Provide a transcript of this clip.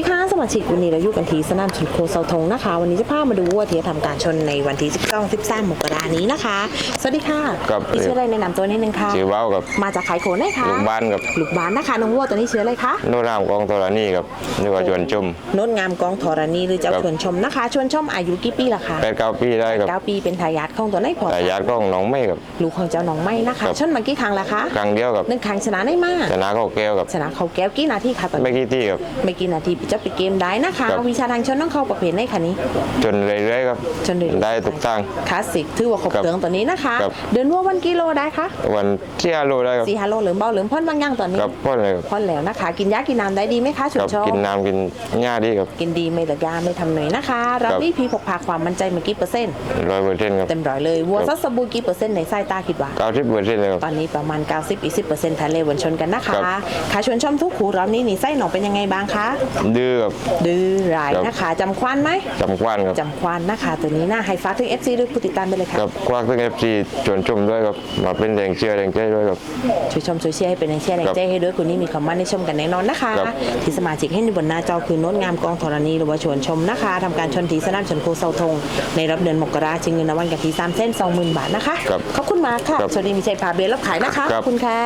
ดีค่ะสมาชิกวันนี้เราอยู่กันที่สนามชนโคเสาธงนะคะ วันนี้จะพามาดูวัวที่จะทำการชนในวันที่ 12 13มกรานี้นะคะ สวัสดีค่ะครับพี่ชื่ออะไรแนะนำตัวนิดนึงค่ะชื่อเว้ากับมาจากขายโขนได้ค่ะลูกบ้านกับลูกบ้านนะคะน้องวัวตัวนี้ชื่ออะไรคะโนรามกองธรณีกับนึกว่าชวนชมโน้นงามกองธรณีหรือเจ้าครับชวนชมนะคะชวนชมอายุกี่ปีละคะแปดเก้าปีได้กับเก้าปีเป็นทายาทของตัวไหนพอแต่ญาติก็ของน้องไม่กับลูกของเจ้าน้องไม้นะคะครับชนมากี่ครั้งละคะครั้งเดียวกับหนึ่งครั้งชนะได้มากชนะเขาแก้วกับชนะเขาแก้วกี่นาทีคะตอนไม่นี้กี่ที่กับไม่กี่นาทีจะไปเกมได้นะคะครับ วิชาทางชนต้องเข้าประเภทไหนคะนี้ จนเรื่อยๆครับ จนเรื่อยๆ ได้ทุกทาง คลาสสิกถือว่าครบครับเครื่องตัวนี้นะคะ ครับ เดินวัววันกิโลได้คะวันที่ฮัลโหลได้กับสี่ฮัลโหลเหลือเบาเหลือพ่นบางอย่างตอนนี้กับพ่อเลยกับพ่นแล้วนะคะ กินยากินน้ำได้ดีไหมคะชุกันบชอบกินน้ำกินหญ้าดีกับ กินดีไม่เหลือยาไม่ทำหน่อยนะคะเราครับ นี่พี่พกพาความมั่นใจเมื่อกี้เปอร์เซ็นต์ร้อยเปอร์เซ็นต์ครับเต็มร้อยเลยวัวครับซัสสบูกี่เปอร์เซ็นต์ในสายตาคิดว่า เก้าสิบเปอร์เซ็นต์เลยครับ ตอนนี้ประมาณ 90อีก10เปอร์เซ็นต์ทะเลวนชนกันนะคะครับขาชวนชมทุกขูรอบนี้นี่ไส้หนองเป็นยังไงบ้างคะดื้อกับดื้อร้ายครับนะคะจำควันไหมจำควันกับจำควันนะคะตัวนี้น่าให้ฟ้ากถึง FC ด้วยผู้ติดตามไปเลยค่ะกับควักทั้งเอฟซีชวนชมด้วยกับมาเป็นแรงเชียร์แรงใจด้วยกับช่วยชมช่วยเชียร์ให้เป็นแรงเชียร์แรงใจให้ด้วยคุณนี่มีคำมั่นในชมกันแน่นอนนะคะครับที่สมาชิกให้อยู่บนหน้าจอคือโน้ตงามกองธรณีหรือว่าชวนชมนะคะทำการชนทีสนามชนโคเสาธงในรับเดือนมกราชิงเงินรางวัลกันที่3เส้น20,000บาทนะคะครับขอบคุณมากค่ะครับสวัสดีมีชัยพาเบลรับขายนะคะครัขบอบคุณค่ะ